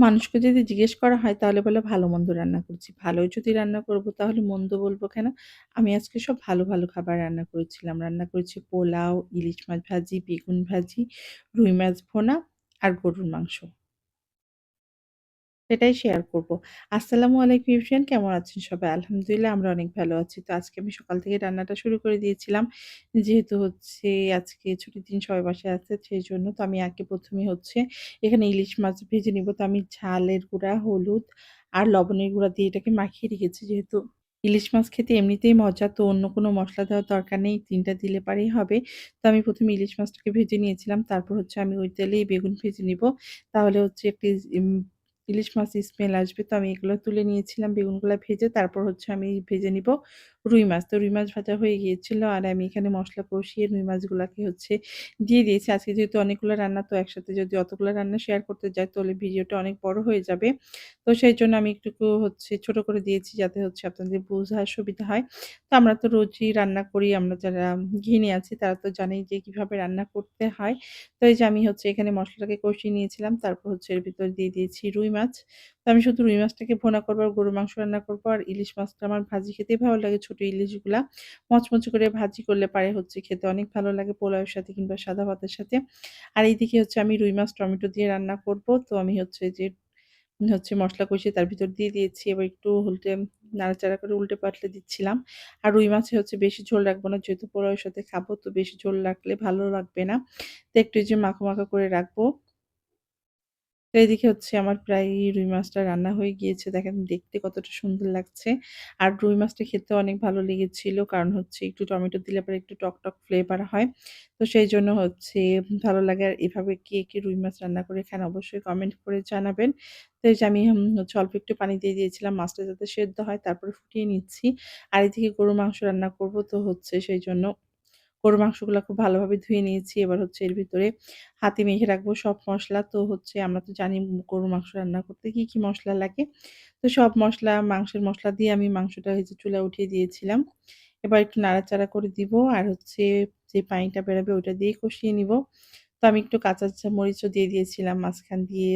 মানুষকে যদি জিজ্ঞেস করা হয় তাহলে বলে ভালো-মন্দ রান্না করছি। ভালোই যদি রান্না করব তাহলে মন্দ বলব কেন? আমি আজকে সব ভালো, ভালো খাবার রান্না করেছিলাম। রান্না করেছি পোলাও, ইলিশ মাছ ভাজি, বেগুন ভাজি, রুই মাছ ভোনা আর গরুর মাংস। সেটাই শেয়ার করব। আসসালামু আলাইকুম এভরিওয়ান কেমন আছেন সবাই? আলহামদুলিল্লাহ আমরা অনেক ভালো আছি। তো আজকে আমি সকাল থেকে রান্নাটা শুরু করে দিয়েছিলাম। যেহেতু হচ্ছে আজকে ছুটির দিন সবাই বাসায় আছে সেই জন্য তো আমি আগে প্রথমে হচ্ছে এখানে ইলিশ মাছ ভেজে নিব। তো আমি ঝালের গুঁড়া, হলুদ আর লবণের গুঁড়া দিয়ে এটাকে মাখিয়ে রেখেছি। যেহেতু ইলিশ মাছ খেতে এমনিতেই মজা তো অন্য কোনো মশলা দেওয়ার দরকার নেই। ৩ টা দিলে পারেই হবে। তো আমি প্রথমে ইলিশ মাছটাকে ভেজে নিয়েছিলাম। তারপর হচ্ছে আমি ওই তেলেই বেগুন ভেজে নিব। তাহলে হচ্ছে একটি ইলিশ মাছ, স্মেল আসবে। তো আমি এগুলো তুলে নিয়েছিলাম, বেগুনগুলো ভেজে। তারপর হচ্ছে আমি ভেজে নিব রুই মাছ। তো রুই মাছ ভাজা হয়ে গিয়েছিল। আর আমি এখানে মশলা কষিয়ে রুই মাছগুলোকে হচ্ছে দিয়ে দিয়েছি। আজকে যেহেতু অনেকগুলো রান্না, তো একসাথে যদি অতগুলো রান্না শেয়ার করতে যাই তাহলে ভিডিওটা অনেক বড় হয়ে যাবে। তো সেই জন্য আমি একটুকু হচ্ছে ছোট করে দিয়েছি যাতে হচ্ছে আপনাদের বোঝার সুবিধা হয়। তো আমরা তো রোজই রান্না করি। আমরা যারা গৃহিণী আছি তারা তো জানেই যে কীভাবে রান্না করতে হয়। তো এই যে আমি হচ্ছে এখানে মসলাটাকে কষিয়ে নিয়েছিলাম। তারপর হচ্ছে এর ভিতর দিয়ে দিয়েছি রুই মাছ। তো আমি শুধু রুই মাছটাকে ভোনা করব আর গরুর মাংস রান্না করব আর ইলিশ মাছটা আমার ভাজি খেতেই ভালো লাগে ছোট ইলিশগুলা। মচমচে করে ভাজি করলে পারে হচ্ছে খেতে অনেক ভালো লাগে পোলাওয়ের সাথে কিংবা সাদা ভাতের সাথে। আর এইদিকে হচ্ছে আমি রুই মাছ টমেটো দিয়ে রান্না করব। তো আমি হচ্ছে যে হচ্ছে মশলা কষিয়ে তার ভিতর দিয়ে দিয়েছি। এবার একটু উল্টে নাড়াচাড়া করে উল্টে পাল্টে দিচ্ছিলাম। আর রুই মাছে হচ্ছে বেশি ঝোল রাখব না। যেহেতু পোলাওয়ের সাথে খাব তো বেশি ঝোল রাখলে ভালো লাগবে না। তো একটু যে মাখো, মাখো করে রাখব। তো এদিকে হচ্ছে আমার প্রায় রুই মাছটা রান্না হয়ে গিয়েছে। দেখেন দেখতে কতটা সুন্দর লাগছে। আর রুই মাছটা খেতেও অনেক ভালো লেগেছিল। কারণ হচ্ছে একটু টমেটো দিলে পরে একটু টক, টক ফ্লেভার হয়। তো সেই জন্য হচ্ছে ভালো লাগে। আর এভাবে কে, কে রুই মাছ রান্না করে খান অবশ্যই কমেন্ট করে জানাবেন। তো এই যে আমি হচ্ছে অল্প একটু পানি দিয়ে দিয়েছিলাম মাছটা যাতে সেদ্ধ হয় তারপরে ফুটিয়ে নিচ্ছি। আর এদিকে গরুর মাংস রান্না করব তো হচ্ছে সেইজন্য গরুর মাংসগুলো খুব ভালোভাবে ধুয়ে নিয়েছি। এবার হচ্ছে এর ভিতরে হাতে মেখে রাখব সব মশলা তো হচ্ছে আমরা তো জানি গরুর মাংস রান্না করতে কি, কি মশলা লাগে। তো সব মশলা মাংসের মশলা দিয়ে আমি মাংসটা যে চুলায় উঠিয়ে দিয়েছিলাম। এবার একটু নাড়াচাড়া করে দিব। আর হচ্ছে যে পানিটা বেরোবে ওটা দিয়ে কষিয়ে নিব। তো আমি একটু কাঁচা মরিচও দিয়ে দিয়েছিলাম মাঝখান দিয়ে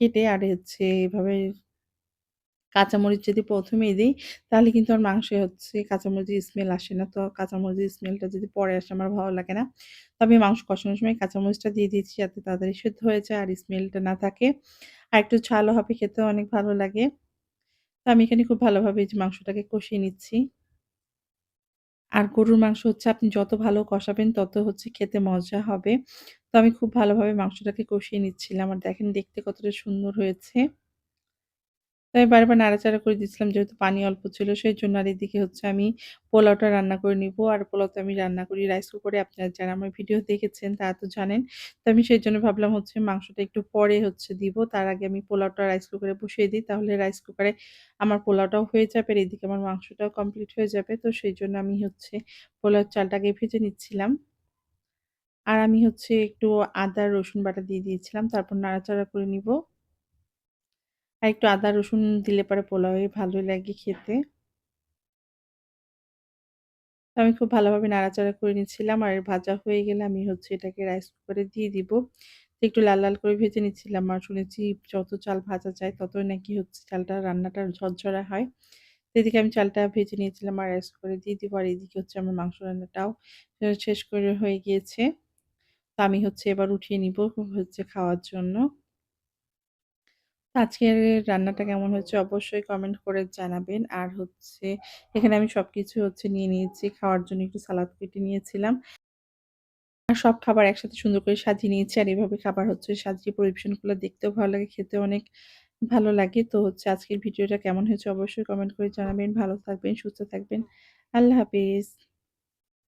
কেটে। আর হচ্ছে এভাবে কাঁচামরিচ যদি প্রথমেই দিই, তাহলে কিন্তু আর মাংসে হচ্ছে কাঁচামরিচের স্মেল আসে না। তো কাঁচামরিচের স্মেলটা যদি পরে আসে, আমার ভালো লাগে না। তো আমি মাংস কষানোর সময় কাঁচামরিচটা দিয়ে দিয়েছি যাতে তাড়াতাড়ি সেদ্ধ হয়ে যায় আর স্মেলটা না থাকে। আর একটু ঝালও হবে, খেতেও অনেক ভালো লাগে। তো আমি এখানে খুব ভালোভাবে যে মাংসটাকে কষিয়ে নিচ্ছি। আর গরুর মাংস হচ্ছে আপনি যত ভালো কষাবেন, তত হচ্ছে খেতে মজা হবে। তো আমি খুব ভালোভাবে মাংসটাকে কষিয়ে নিচ্ছিলাম। আর দেখেন দেখতে কতটা সুন্দর হয়েছে। আমি বারবার নাড়াচাড়া করে দিচ্ছিলাম যেহেতু পানি অল্প ছিল সেই জন্য আর এদিকে হচ্ছে আমি পোলাওটা রান্না করে নিবো। আর পোলাও তো আমি রান্না করি রাইস কুকারে। আপনারা যারা আমার ভিডিও দেখেছেন, তারা তো জানেন। তো আমি সেই জন্য ভাবলাম হচ্ছে মাংসটা একটু পরে হচ্ছে দিব। তার আগে আমি পোলাওটা রাইস কুকারে বসিয়ে দিই। তাহলে রাইস কুকারে আমার পোলাওটাও হয়ে যাবে আর এদিকে আমার মাংসটাও কমপ্লিট হয়ে যাবে। তো সেই জন্য আমি হচ্ছে পোলাওর চালটাকে ভেজে নিচ্ছিলাম। আর আমি হচ্ছে একটু আদা, রসুন বাটা দিয়ে দিয়েছিলাম। তারপর নাড়াচাড়া করে নিব। আর একটু আদা রসুন দিলে পরে পোলাওয়ে ভালোই লাগে খেতে। আমি খুব ভালোভাবে নাড়াচাড়া করে নিচ্ছিলাম। আর ভাজা হয়ে গেলে আমি হচ্ছে এটাকে রাইস কুকারে দিয়ে দিব। একটু লাল, লাল করে ভেজে নিচ্ছিলাম। আর শুনেছি যত চাল ভাজা যায় ততই নাকি হচ্ছে চালটা রান্নাটা ঝরঝরা হয়। এদিকে আমি চালটা ভেজে নিয়েছিলাম আর রাইস কুকারে দিয়ে দিব। আর এদিকে হচ্ছে আমার মাংস রান্নাটাও শেষ করে হয়ে গিয়েছে। তো আমি হচ্ছে এবার উঠিয়ে নিব হচ্ছে খাওয়ার জন্য। আজকের রান্নাটা কেমন হয়েছে অবশ্যই কমেন্ট করে জানাবেন। আর হচ্ছে এখানে আমি সবকিছু হচ্ছে নিয়ে নিয়েছি। খাওয়ার জন্য একটু সালাদ কেটে নিয়েছিলাম। আর সব খাবার একসাথে সুন্দর করে সাজিয়ে নিয়েছি। আর এভাবে খাবার হচ্ছে সাজিয়ে পরিবেশন করলে দেখতেও ভালো লাগে, খেতেও অনেক ভালো লাগে। তো হচ্ছে আজকের ভিডিওটা কেমন হয়েছে অবশ্যই কমেন্ট করে জানাবেন। ভালো থাকবেন, সুস্থ থাকবেন। আল্লাহ হাফেজ।